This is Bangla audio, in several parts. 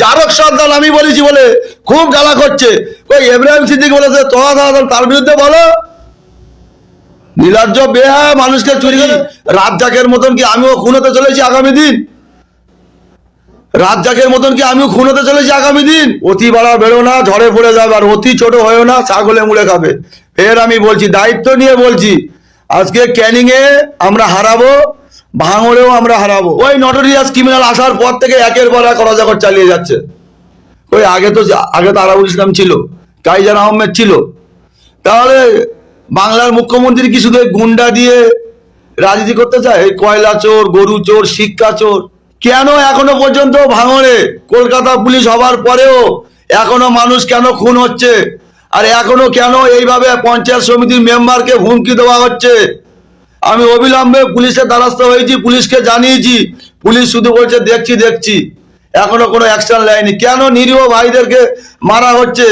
জারক সন্তান, আমি বলেছি বলে খুব গালা করছে। ওই এব্রাহিম সিদ্দিক বলেছে তোমরা তার বিরুদ্ধে বলো। নীলাজ্জ বেহা মানুষকে চুরি করে রাজ্জাকের মতন কি আমিও খুন হতে চলেছি আগামী দিন? রাজ্জাকের মতন কি আমিও খুন হতে চলেছি আগামী দিন? অতি বাড়া বেরো না, ঝড়ে পড়ে যাবে, আর অতি ছোট হয়েও না, ছাগলে মুড়ে খাবে। ফের আমি বলছি, দায়িত্ব নিয়ে বলছি, আজকে ক্যানিং এ আমরা হারাবো ভাঙড়েও আমরা হারাবো। ওই নটোরিয়াস ক্রিমিনাল আসার পর থেকে একের পর এক অরাজকর চালিয়ে যাচ্ছে। ওই আগে তো আগে তো আরাবুল ইসলাম ছিল, কাইজান আহমেদ ছিল। তাহলে বাংলার মুখ্যমন্ত্রী কি শুধু গুন্ডা দিয়ে রাজনীতি করতে চায়? এই কয়লা চোর, গরু চোর, শিক্ষা চোর। কেন এখনও পর্যন্ত ভাঙড়ে? কলকাতা পুলিশ হবার পরেও এখনও মানুষ কেন খুন হচ্ছে? আর এখনও কেন এইভাবে পঞ্চায়েত সমিতির মেম্বারকে হুমকি দেওয়া হচ্ছে? আমি অবিলম্বে পুলিশের দ্বারস্থ হয়েছি, পুলিশকে জানিয়েছি। পুলিশ শুধু বলছে, দেখছি দেখছি। এখনও কোনো অ্যাকশন নেয়নি। কেন নিরীহ ভাইদেরকে মারা হচ্ছে?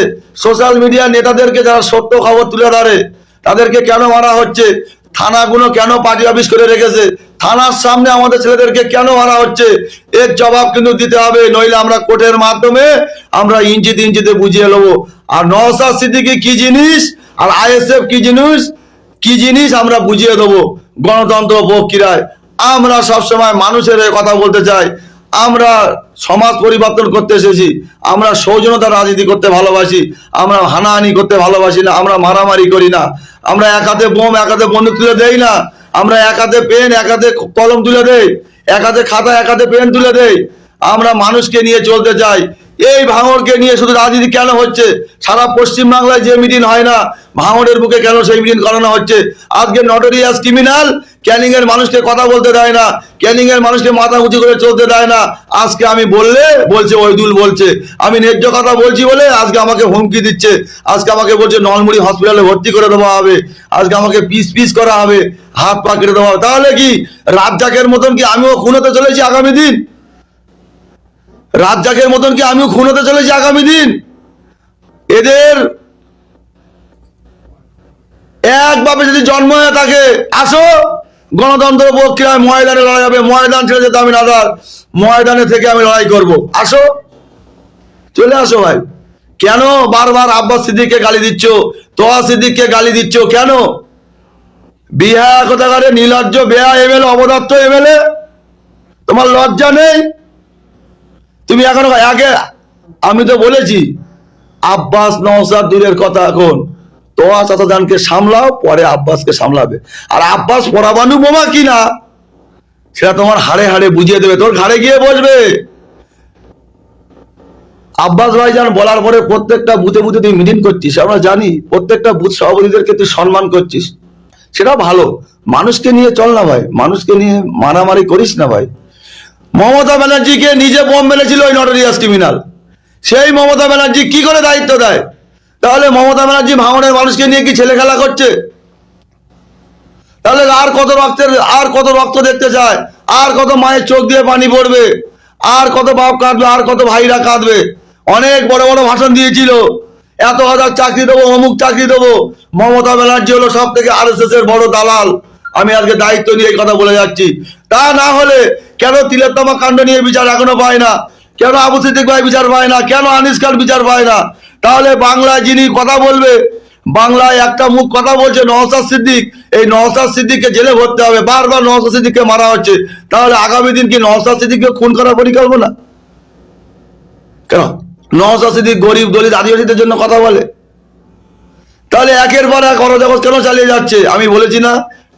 সোশ্যাল মিডিয়া নেতাদেরকে যারা সত্য খবর তুলে ধরে, তাদেরকে কেন মারা হচ্ছে? থানাগুলো কেন পার্টি অফিস করে রেখেছে? থানার সামনে আমাদের ছেলেদেরকে কেন মারা হচ্ছে? এর জবাব কিন্তু দিতে হবে, নইলে আমরা কোর্টের মাধ্যমে আমরা ইঞ্চিতে ইঞ্চিতে বুঝিয়ে নেব। আর নওসাদ সিদ্দিকি কি জিনিস? আর আইএসএফ কি জিনিস? কি জিনিস আমরা বুঝিয়ে দেবো গণতন্ত্র প্রক্রিয়ায়? আমরা সবসময় মানুষের কথা বলতে চাই। আমরা সমাজ পরিবর্তন করতে এসেছি। আমরা সৌজনতা রাজনীতি করতে ভালোবাসি। আমরা হানাহানি করতে ভালোবাসি না। আমরা মারামারি করি না। আমরা এক হাতে বোম, এক হাতে বন্দুক তুলে দেই না। আমরা এক হাতে পেন, এক হাতে কলম তুলে দেই। এক হাতে খাতা, এক হাতে পেন তুলে দেই। আমরা মানুষকে নিয়ে চলতে চাই। এই ভাঙড়কে নিয়ে শুধু রাজনীতি কেন হচ্ছে? সারা পশ্চিম বাংলায় যে মিটিং হয় না, ভাঙড়ের বুকে কেন সেই মিটিং করানো হচ্ছে? আজকে নটোরিয়াস ক্রিমিনাল ক্যানিং এর মানুষকে কথা বলতে দেয় না ক্যানিং এর মানুষকে মাথা উঁচু করে চলতে দেয় না। আজকে আমি বললে, বলছে ওইদুল বলছে। আমি ন্যায্য কথা বলছি বলে আজকে আমাকে হুমকি দিচ্ছে। আজকে আমাকে বলছে নলমুড়ি হসপিটালে ভর্তি করে দেওয়া হবে। আজকে আমাকে পিস পিস করা হবে, হাত পা কেটে দেওয়া হবে। তাহলে কি রাজ্জাকের মতন কি আমিও খুন হতে চলেছি আগামী দিন? রাজ্জাকের মতন কি আমিও খুন হতে চলেছি আগামী দিন? এদের একভাবে যদি জন্ম হয়ে থাকে, আসো। গণতন্ত্র প্রক্রিয়ায় ময়দানে লড়াই হবে। ময়দান ছেড়ে যেতে আমি নাদার। ময়দানে থেকে আমি লড়াই করব। আসো। চলে আসো ভাই। কেন বারবার আব্বাস সিদ্দিককে গালি দিচ্ছ? তোয়া সিদ্দিককে গালি দিচ্ছ কেন? বিহা কোথাকারে নীলজ্জ বেহা এমএলএ অবদত্ত এমএলএ? তোমার লজ্জা নেই? তুমি এখনও আগে আমি তো বলেছি, আব্বাস নওসাদ দূরের কথা এখন। তোয়া চাচাদানকে সামলাও, পরে আব্বাসকে সামলাবে। আর আব্বাস পরাবানু বোমা কিনা, সেটা তোমার হাড়ে হাড়ে বুঝিয়ে দেবে। তোর ঘাড়ে গিয়ে বসবে। আব্বাস ভাইজান বলার পরে প্রত্যেকটা বুথে বুথে তুই মিটিং করছিস। আমরা জানি প্রত্যেকটা বুথ সভাপতিদেরকে তুই সম্মান করছিস। সেটা ভালো। মানুষকে নিয়ে চল না ভাই। মানুষকে নিয়ে মারামারি করিস না ভাই। মমতা ব্যানার্জিকে নিজে বোম মেরেছিল ওই নটোরিয়াস ক্রিমিনাল সেই মমতা ব্যানার্জি কি করে দায়িত্ব দেয়? তাহলে মমতা ব্যানার্জি ভাঙনের মানুষকে নিয়ে কি ছেলে খেলা করছে? তাহলে আর কত রক্তের, আর কত রক্ত দেখতে চায়? আর কত মায়ের চোখ দিয়ে পানি পড়বে? আর কত বাপ কাঁদবে, আর কত ভাইরা কাঁদবে? অনেক বড় বড় ভাষণ দিয়েছিল। এত হাজার চাকরি দেবো, অমুক চাকরি দেবো। মমতা ব্যানার্জি হলো সব থেকে আর বড় দালাল। আমি আজকে দায়িত্ব নিয়ে এই কথা বলে যাচ্ছি। তা না হলে কেন তিলোত্তমা কাণ্ড নিয়ে বিচার এখনও পায় না? কেন আবু সিদ্দিক ভাই বিচার পায় না? কেন আনিস খান বিচার পায় না? তাহলে বাংলায় যিনি কথা বলবে, বাংলায় একটা মুখ কথা বলছে নওসাদ সিদ্দিক, এই নওসাদ সিদ্দিককে জেলে ভরতে হবে। বারবার নওসাদ সিদ্দিককে মারা হচ্ছে। তাহলে আগামী দিন কি নওসাদ সিদ্দিককে খুন করার পরিকল্পনা? কেন? নওসাদ সিদ্দিক গরিব দলিত আদিবাসীদের জন্য কথা বলে। তাহলে একের পর এক অরাজকত কেন চালিয়ে যাচ্ছে? আমি বলেছি না,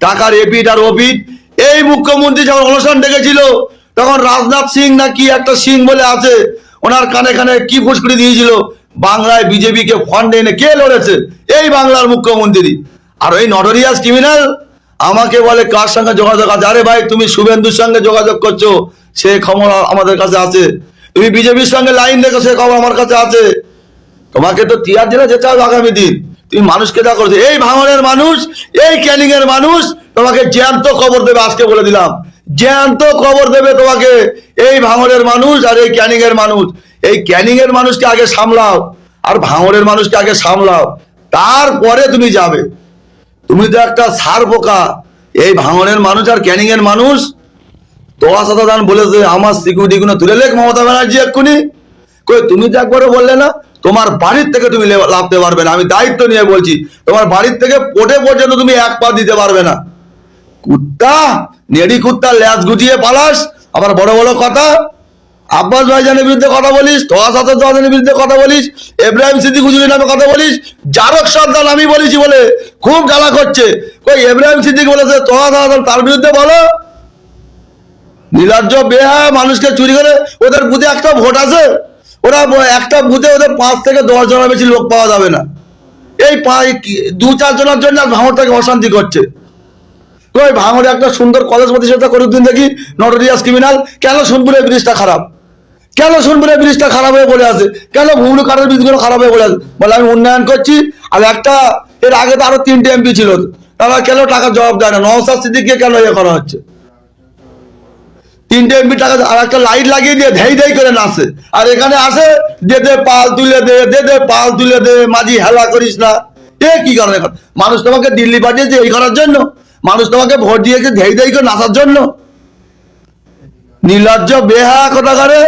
টাকার এপিট আর ওপিট এই মুখ্যমন্ত্রী যখন অনুষ্ঠান ডেকেছিল, তখন রাজনাথ সিং না কি একটা সিং বলে আছে, ওনার কানে কানে কি ফুসকুড়ি দিয়েছিল, বাংলায় বিজেপিকে ফান্ড এনে কে লড়েছে? এই বাংলার মুখ্যমন্ত্রী। আর ওই নটোরিয়াস ক্রিমিনাল আমাকে বলে কার সঙ্গে যোগাযোগ আছে? আরে ভাই, তুমি শুভেন্দুর সঙ্গে যোগাযোগ করছ, সে খবর আমাদের কাছে আছে। তুমি বিজেপির সঙ্গে লাইন দেখো, সে খবর আমার কাছে আছে। তোমাকে তো তিয়ার জেলে যেতে হবে আগামী দিন। তুমি মানুষকে যা করছ, এই ভাঙনের মানুষ, এই ক্যানিং এর মানুষ, তোমাকে জ্যান্ত খবর দেবে আজকে বলে দিলাম। জ্যান্ত খবর দেবে তোমাকে এই ভাঙনের মানুষ আর এই ক্যানিং এর মানুষ। এই ক্যানিং এর মানুষকে আগে সামলাও, আর ভাঙনের মানুষকে আগে সামলাও। তারপরে তুমি যাবে। তুমি তো একটা সার পোকা। এই ভাঙনের মানুষ আর ক্যানিং এর মানুষ তোয়া সাদা দান বলেছে আমার সিকিউরিটি গুলো তুলে লেখ মমতা ব্যানার্জি এক্ষুনি। কই, তুমি তো একবারও বললে না তোমার বাড়ির থেকে তুমি লাভতে পারবে না। আমি দায়িত্ব নিয়ে বলছি, তোমার বাড়ির থেকে পোটে পর্যন্ত তুমি এক পা দিতে পারবে না। কুত্তা, নেড়ি কুত্তা, ল্যাজ গুটিয়ে পালাস। আবার বড় বড় কথা, আব্বাস ভাইজানের বিরুদ্ধে কথা বলিস তোয়া বিরুদ্ধে কথা বলিস এব্রাহিম সিদ্দিক হুজুরের নামে কথা বলিস জারক সর্দার আমি বলেছি বলে খুব জ্বালা করছে কই এব্রাহিম সিদ্দিক বলেছে তোয়া সাদর তার বিরুদ্ধে বলো। নীলার্য বেহা মানুষকে চুরি করে ওদের বুথে একটা ভোট আছে। ওরা একটা বুথে ওদের পাঁচ থেকে দশ জনের বেশি লোক পাওয়া যাবে না। এই দু চার জনের জন্য ভাঙরটাকে অশান্তি করছে? কই ভাঙড়ে একটা সুন্দর কলেজ প্রতিষ্ঠাতা করে দিন দেখি নটোরিয়াস ক্রিমিনাল কেন সোনপুরের ব্রিজটা খারাপ? কেন সোনপুরের ব্রিজটা খারাপ হয়ে পড়ে আছে? কেন ভুমরু কাঠের ব্রিজগুলো খারাপ হয়ে পড়ে আছে? বলে আমি উন্নয়ন করছি, আর একটা, এর আগে তো আরও তিনটে এমপি ছিল। তারা কেন টাকা জবাব দেয় না? নওসাদ সিদ্দিককে কেন ইয়ে করা হচ্ছে? তিনটে এমপি টাকা আর একটা লাইট লাগিয়ে দিয়ে ধেই ধেই করে নাচে। আর এখানে আসে, দে দে পাল তুলে দে দে দে পাল তুলে দে, মাঝি হেলা করিস না। এ কি কারণে মানুষ তোমাকে দিল্লি পাঠিয়েছে এই করার জন্য? মানুষ তোমাকে ভোট দিয়েছে ধেই ধেই করে নাচার জন্য? নির্লজ্জ বেহা কোথাকারে?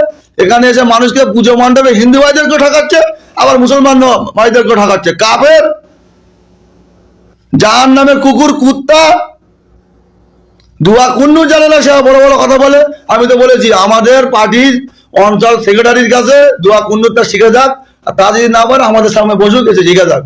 এখানে এসে মানুষকে পুজো মণ্ডপে হিন্দু ভাইদেরকে ঠকাচ্ছে, আবার মুসলমান ভাইদেরকে ঠকাচ্ছে। কাফের? যার নামে কুকুর, কুত্তা দুয়া কুন্নু জানে না, সে বড় বড় কথা বলে। আমি তো বলেছি, আমাদের পার্টির অঞ্চল সেক্রেটারির কাছে দুয়া কুন্নুরটা শিখে যাক, আর তা যদি না পারে আমাদের সামনে বসুক, এসে শিখে যাক।